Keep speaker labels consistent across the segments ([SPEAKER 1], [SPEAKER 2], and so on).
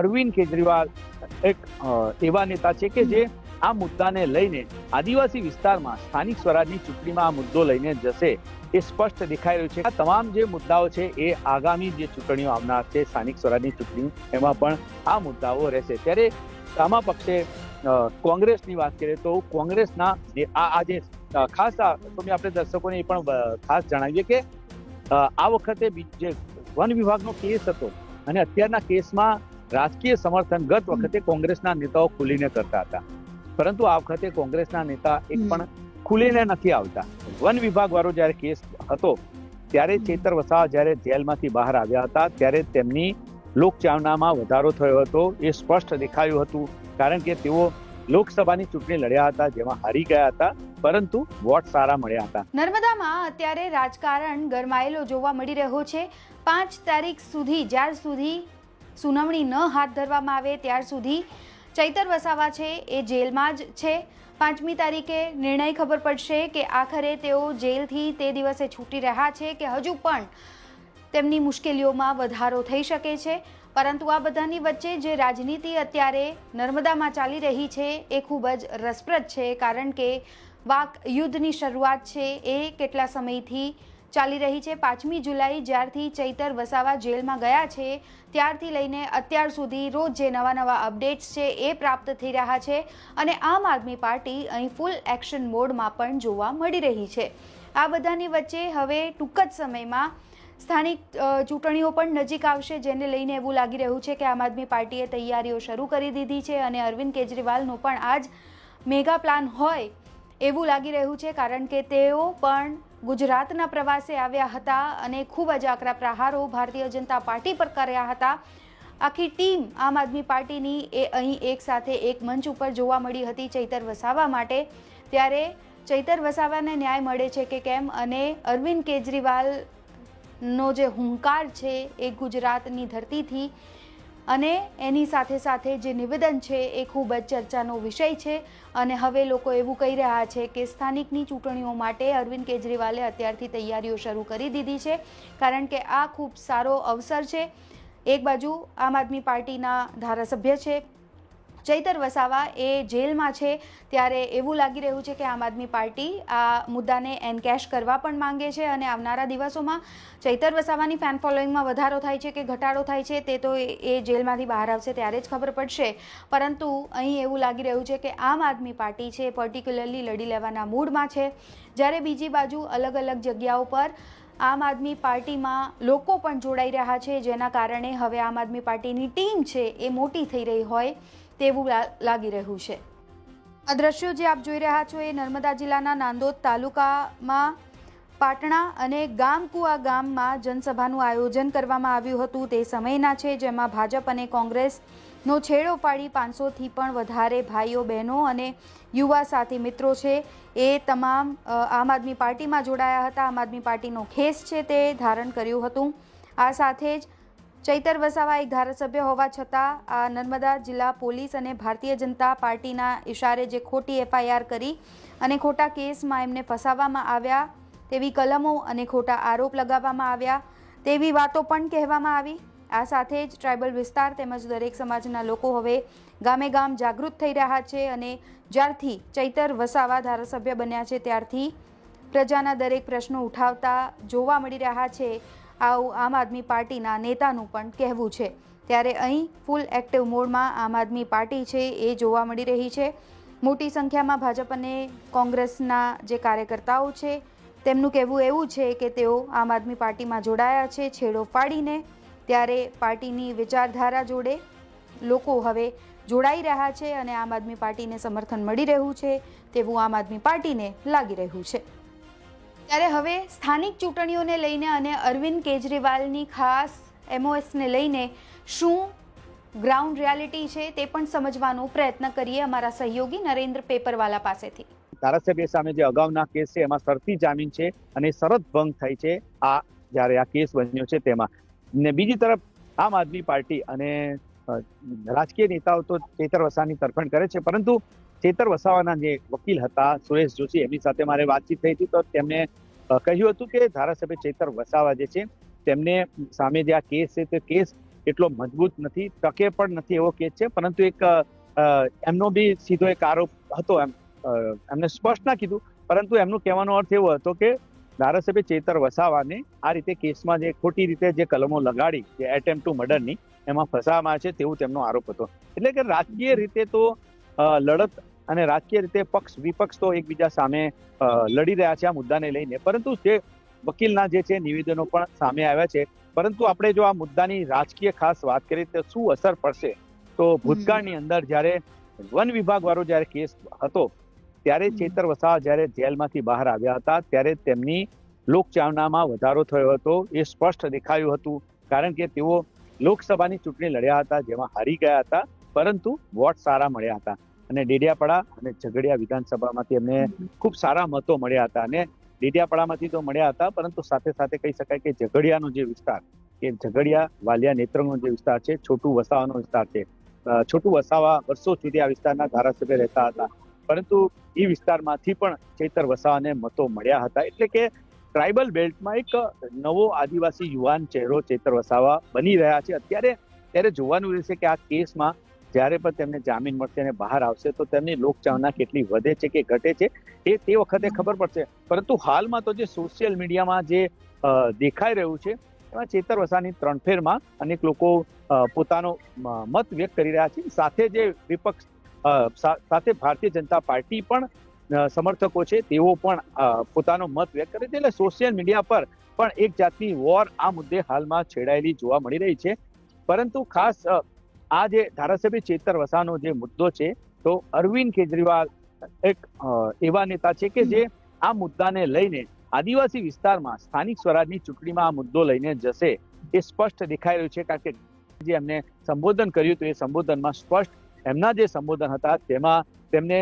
[SPEAKER 1] અરવિંદ કેજરીવાલ એક એવા નેતા છે કે જે આ મુદ્દાને લઈને આદિવાસી વિસ્તારમાં સ્થાનિક સ્વરાજની ચૂંટણીમાં આ મુદ્દો લઈને જશે એ સ્પષ્ટ દેખાઈ રહ્યું છે. આ તમામ જે મુદ્દાઓ છે એ આગામી જે ચૂંટણીઓ આવનાર છે સ્થાનિક સ્વરાજની ચૂંટણી એમાં પણ આ મુદ્દાઓ રહેશે. ત્યારે સામા પક્ષે કોંગ્રેસની વાત કરીએ તો કોંગ્રેસના જે આ આજે ખાસ આ તો આપણે દર્શકોને એ પણ ખાસ જણાવીએ કે આ વખતે જે વન વિભાગનો કેસ હતો અને અત્યારના કેસમાં રાજકીય સમર્થન ગત વખતે કોંગ્રેસના નેતાઓ ખુલીને કરતા હતા. પરંતુ આ વખતે કોંગ્રેસના નેતા એક પણ ખુલીને નથી આવતા. વન વિભાગ વાળો જ્યારે કેસ હતો ત્યારે ચેતર વસાવા જ્યારે જેલમાંથી બહાર આવ્યા હતા ત્યારે તેમની લોકચાવનામાં વધારો થયો હતો. એ સ્પષ્ટ દેખાયું હતું કારણ કે તેઓ લોકસભાની ચૂંટણી લડ્યા હતા જેમાં હારી ગયા હતા પરંતુ વોટ સારા મળ્યા હતા.
[SPEAKER 2] નર્મદામાં અત્યારે રાજકારણ ગરમાયેલો જોવા મળી રહ્યો છે. પાંચ તારીખ સુધી જ્યાર સુધી સુનાવણી ન હાથ ધરવામાં આવે ત્યાર સુધી ચૈતર વસાવા છે, એ જેલમાં જ છે. પાંચમી તારીખે નિર્ણય ખબર પડશે કે આખરે તેઓ જેલથી તે દિવસે છૂટી રહ્યા છે કે હજુ પણ તેમની મુશ્કેલીઓમાં વધારો થઈ શકે છે. પરંતુ આ બધાની વચ્ચે જે રાજનીતિ અત્યારે નર્મદામાં ચાલી રહી છે, એ ખૂબ જ રસપ્રદ છે, કારણ કે વાક યુદ્ધની શરૂઆત છે એ કેટલા સમયથી ચાલી રહી છે. પાંચમી જુલાઈ જ્યારથી ચૈતર વસાવા જેલમાં ગયા છે. ત્યારથી લઈને અત્યાર સુધી રોજ જે નવા નવા અપડેટ્સ છે એ પ્રાપ્ત થઈ રહ્યા છે અને આમ આદમી પાર્ટી અહીં ફૂલ એક્શન મોડમાં પણ જોવા મળી રહી છે. આ બધાની વચ્ચે હવે ટૂંક જ સમયમાં સ્થાનિક ચૂંટણીઓ પણ નજીક આવશે જેને લઈને એવું લાગી રહ્યું છે કે આમ આદમી પાર્ટીએ તૈયારીઓ શરૂ કરી દીધી છે અને અરવિંદ કેજરીવાલનો પણ આજ મેગા પ્લાન હોય એવું લાગી રહ્યું છે કારણ કે તેઓ પણ ગુજરાતના પ્રવાસે આવ્યા હતા અને ખૂબ જ આકરા પ્રહારો ભારતીય જનતા પાર્ટી પર કર્યા હતા. આખી ટીમ આમ આદમી પાર્ટીની એ અહીં એક સાથે એક મંચ ઉપર જોવા મળી હતી ચૈતર વસાવા માટે. ત્યારે ચૈતર વસાવાને ન્યાય મળે છે કે કેમ અને અરવિંદ કેજરીવાલનો જે હુંકાર છે એ ગુજરાતની ધરતીથી અને એની સાથે સાથે જે નિવેદન છે એ ખૂબ જ ચર્ચાનો વિષય છે. અને હવે લોકો એવું કહી રહ્યા છે કે સ્થાનિકની ચૂંટણીઓ માટે અરવિંદ કેજરીવાલે અત્યારથી તૈયારીઓ શરૂ કરી દીધી છે. કારણ કે આ ખૂબ સારો અવસર છે. એક બાજુ આમ આદમી પાર્ટીના ધારાસભ્ય છે. ચૈતર વસાવા એ જેલમાં છે. ત્યારે એવું લાગી રહ્યું છે કે આમ આદમી પાર્ટી આ મુદ્દાને એનકેશ કરવા પણ માંગે છે અને આવનારા દિવસોમાં ચૈતર વસાવાની ફેન ફોલોઈંગમાં વધારો થાય છે કે ઘટાડો થાય છે તે તો એ જેલમાંથી બહાર આવશે ત્યારે જ ખબર પડશે. પરંતુ અહીં એવું લાગી રહ્યું છે કે આમ આદમી પાર્ટી છે પર્ટિક્યુલરલી લડી લેવાના મૂડમાં છે. જ્યારે બીજી બાજુ અલગ અલગ જગ્યાઓ પર આમ આદમી પાર્ટીમાં લોકો પણ જોડાઈ રહ્યા છે, જેના કારણે હવે આમ આદમી પાર્ટીની ટીમ છે એ મોટી થઈ રહી હોય. તેવું લાગી રહ્યું છે. આ દ્રશ્યો જે આપ જોઈ રહ્યા છો એ નર્મદા જિલ્લાના નાંદોદ તાલુકામાં પાટણા અને ગામકુવા ગામમાં જનસભાનું આયોજન કરવામાં આવ્યું હતું. તે સમયના છે જેમાં ભાજપ અને કોંગ્રેસનો છેડો પાડી પાંચસોથી પણ વધારે ભાઈઓ, બહેનો અને યુવા સાથી મિત્રો છે. એ તમામ આમ આદમી પાર્ટીમાં જોડાયા હતા. આમ આદમી પાર્ટીનો ખેસ છે તે ધારણ કર્યું હતું. આ સાથે જ ચૈતર વસાવા એક ધારાસભ્ય હોવા છતાં આ નર્મદા જિલ્લા પોલીસ અને ભારતીય જનતા પાર્ટીના ઇશારે જે ખોટી એફઆઈઆર કરી અને ખોટા કેસમાં એમને ફસાવવામાં આવ્યા, તેવી કલમો અને ખોટા આરોપ લગાવવામાં આવ્યા, તેવી વાતો પણ કહેવામાં આવી. આ સાથે જ ટ્રાઇબલ વિસ્તાર તેમજ દરેક સમાજના લોકો હવે ગામે ગામ જાગૃત થઈ રહ્યા છે અને જ્યારથી ચૈતર વસાવા ધારાસભ્ય બન્યા છે, ત્યારથી પ્રજાના દરેક પ્રશ્નો ઉઠાવતા જોવા મળી રહ્યા છે. આવું આમ આદમી પાર્ટીના નેતાનું પણ કહેવું છે. ત્યારે અહીં ફૂલ એક્ટિવ મોડમાં આમ આદમી પાર્ટી છે એ જોવા મળી રહી છે. મોટી સંખ્યામાં ભાજપ અને કોંગ્રેસના જે કાર્યકર્તાઓ છે, તેમનું કહેવું એવું છે કે તેઓ આમ આદમી પાર્ટીમાં જોડાયા છે, છેડો પાડીને ત્યારે પાર્ટીની વિચારધારા જોડે લોકો હવે જોડાઈ રહ્યા છે અને આમ આદમી પાર્ટીને સમર્થન મળી રહ્યું છે તેવું આમ આદમી પાર્ટીને લાગી રહ્યું છે. ત્યારે હવે સ્થાનિક ચૂંટણીઓને લઈને અને અરવિંદ કેજરીવાલની ખાસ એમઓએસને લઈને શું ગ્રાઉન્ડ રિયાલિટી છે તે પણ સમજવાનો પ્રયત્ન કરીએ અમારા સહયોગી નરેન્દ્ર પેપરવાલા પાસેથી.
[SPEAKER 1] ધારાસભ્ય સામે જે અગાઉના કેસ છે એમાં શરતી જામીન છે અને શરત ભંગ થઈ છે આ જ્યારે આ કેસ બન્યો છે તેમાં. ને બીજી તરફ આમ આદમી પાર્ટી અને રાજકીય નેતાઓ તો ચેતર વસાવાની તરફેણ કરે છે પરંતુ ચેતર વસાવાના જે વકીલ હતા, સુરેશ જોશી, એમની સાથે મારે વાતચીત થઈ હતી. તો તેમણે કહ્યું હતું કે ધારાસભ્ય ચેતર વસાવા જે છે, તેમને સામે જે આ કેસ છે, તે કેસ એટલો મજબૂત નથી ટકે પણ નથી એવો કેસ છે. પરંતુ એક એમનો બી સીધો એક આરોપ હતો એમ એમને સ્પષ્ટ ના કીધું. પરંતુ એમનું કહેવાનો અર્થ એવો હતો કે ધારાસભ્ય ચેતર વસાવાને આ રીતે કેસમાં જે ખોટી રીતે જે કલમો લગાડી, જે એટેમ્પ ટુ મર્ડરની એમાં ફસાવામાં છે તેવું તેમનો આરોપ હતો. એટલે કે રાજકીય રીતે તો લડત અને રાજકીય રીતે પક્ષ વિપક્ષ તો એકબીજા સામે લડી રહ્યા છે આ મુદ્દાને લઈને. પરંતુ જે વકીલના જે છે નિવેદનો પણ સામે આવ્યા છે. પરંતુ આપણે જો આ મુદ્દાની રાજકીય ખાસ વાત કરીએ તો શું અસર પડશે? તો ભૂતકાળની અંદર જ્યારે વન વિભાગ વાળો જ્યારે કેસ હતો ત્યારે ચેતર વસાવા જ્યારે જેલમાંથી બહાર આવ્યા હતા ત્યારે તેમની લોકચાવનામાં વધારો થયો હતો. એ સ્પષ્ટ દેખાયું હતું કારણ કે તેઓ લોકસભાની ચૂંટણી લડ્યા હતા જેમાં હારી ગયા હતા. પરંતુ વોટ સારા મળ્યા હતા. અને ડેડિયાપાડા અને ઝઘડિયા વિધાનસભામાંથી એમને ખૂબ સારા મતો મળ્યા હતા અને ડેડિયાપાડામાંથી તો મળ્યા હતા, પરંતુ સાથે સાથે કહી શકાય કે ઝઘડિયાનો જે વિસ્તાર કે ઝઘડિયા વાલિયા નેત્રંગનો જે વિસ્તાર છે, છોટું વસાવાનો વિસ્તાર છે. છોટું વસાવા વર્ષો સુધી આ વિસ્તારના ધારાસભ્ય રહેતા હતા. પરંતુ એ વિસ્તારમાંથી પણ ચૈતર વસાવાને મતો મળ્યા હતા. એટલે કે ટ્રાઇબલ બેલ્ટમાં એક નવો આદિવાસી યુવાન ચહેરો ચેતર વસાવા બની રહ્યા છે. અત્યારે ત્યારે જોવાનું રહેશે કે આ કેસમાં જ્યારે પણ તેમને જામીન મળશે અને બહાર આવશે, તો તેમની લોકચાહના કેટલી વધે છે કે ઘટે છે, એ તે વખતે ખબર પડશે. પરંતુ હાલમાં તો જે સોશિયલ મીડિયામાં જે દેખાઈ રહ્યું છે, એમાં ચેતર વસાની ત્રણફેરમાં અનેક લોકો પોતાનો મત વ્યક્ત કરી રહ્યા છે. સાથે જે વિપક્ષ સાથે ભારતીય જનતા પાર્ટી પણ સમર્થકો છે, તેઓ પણ પોતાનો મત વ્યક્ત કરે છે. એટલે સોશિયલ મીડિયા પર પણ એક જાતની વોર આ મુદ્દે હાલમાં છેડાયેલી જોવા મળી રહી છે. પરંતુ ખાસ આ જે ધારાસભ્ય ચેતર વસાનો જે મુદ્દો છે, તો અરવિંદ કેજરીવાલ એક એવા નેતા છે કે જે આ મુદ્દાને લઈને આદિવાસી વિસ્તારમાં સ્થાનિક સ્વરાજની ચૂંટણીમાં આ મુદ્દો લઈને જશે એ સ્પષ્ટ દેખાઈ રહ્યું છે, કારણ કે જે એમને સંબોધન કર્યું હતું એ સંબોધનમાં સ્પષ્ટ એમના જે સંબોધન હતા તેમાં તેમને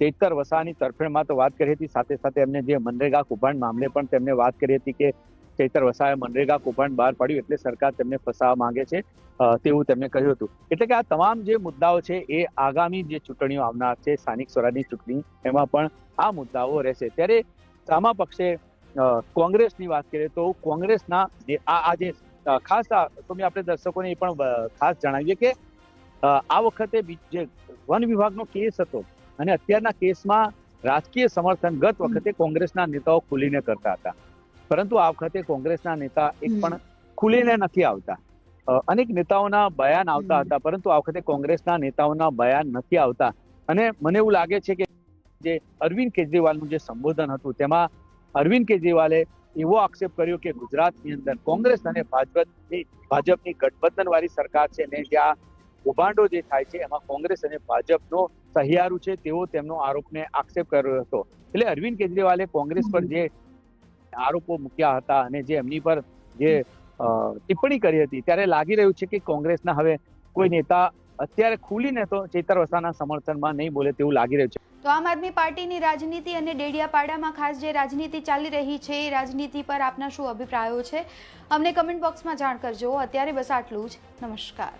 [SPEAKER 1] ચેતર વસાની તરફેણમાં તો વાત કરી હતી, સાથે સાથે એમને જે મનરેગા કૌભાંડ મામલે પણ તેમને વાત કરી હતી કે ચૈતર વસાએ મનરેગા કૌભાંડ બહાર પાડ્યું એટલે સરકાર તેમને ફસાવવા માંગે છે તેવું તેમણે કહ્યું હતું. એટલે કે આ તમામ જે મુદ્દાઓ છે એ આગામી જે ચૂંટણીઓ આવનાર છે, સ્થાનિક સ્વરાજની ચૂંટણી, એમાં પણ આ મુદ્દાઓ રહેશે. ત્યારે સામા પક્ષે કોંગ્રેસની વાત કરીએ તો કોંગ્રેસના આ જે ખાસ આ તો મેં આપણે દર્શકોને એ પણ ખાસ જણાવીએ કે આ વખતે જે વન વિભાગનો કેસ હતો અને અત્યારના કેસમાં રાજકીય સમર્થન ગત વખતે કોંગ્રેસના નેતાઓ ખુલીને કરતા હતા. પરંતુ આ વખતે કોંગ્રેસના નેતા એક પણ ખુલીને નથી આવતા. અનેક નેતાઓના બયાન આવતા હતા પરંતુ આ વખતે કોંગ્રેસના નેતાઓના બયાન નથી આવતા. અને મને એવું લાગે છે કે જે અરવિંદ કેજરીવાલનું જે સંબોધન હતું તેમાં અરવિંદ કેજરીવાલે એવો આક્ષેપ કર્યો કે ગુજરાતની અંદર કોંગ્રેસ અને ભાજપની ભાજપની ગઠબંધન વાળી સરકાર છે ને જ્યાં કૌભાંડો જે થાય છે એમાં કોંગ્રેસ અને ભાજપનો સહિયારું છે તેવો તેમનો આરોપને આક્ષેપ કર્યો હતો. એટલે અરવિંદ કેજરીવાલે કોંગ્રેસ પર જે આરોપો મૂક્યા હતા અને જે એમની પર જે ટિપ્પણી કરી હતી, ત્યારે લાગી રહ્યું છે કે કોંગ્રેસના હવે કોઈ નેતા અત્યારે ખુલીને તો ચેતર વસાના સમર્થનમાં નહીં બોલે તેવું લાગી રહ્યું છે.
[SPEAKER 2] તો આમ આદમી પાર્ટીની રાજનીતિ અને ડેડિયાપાડામાં ખાસ જે રાજનીતિ ચાલી રહી છે, એ રાજનીતિ પર આપના શું અભિપ્રાયો છે? અમને કમેન્ટ બોક્સમાં જાણ કરજો. અત્યારે બસ આટલું જ. નમસ્કાર.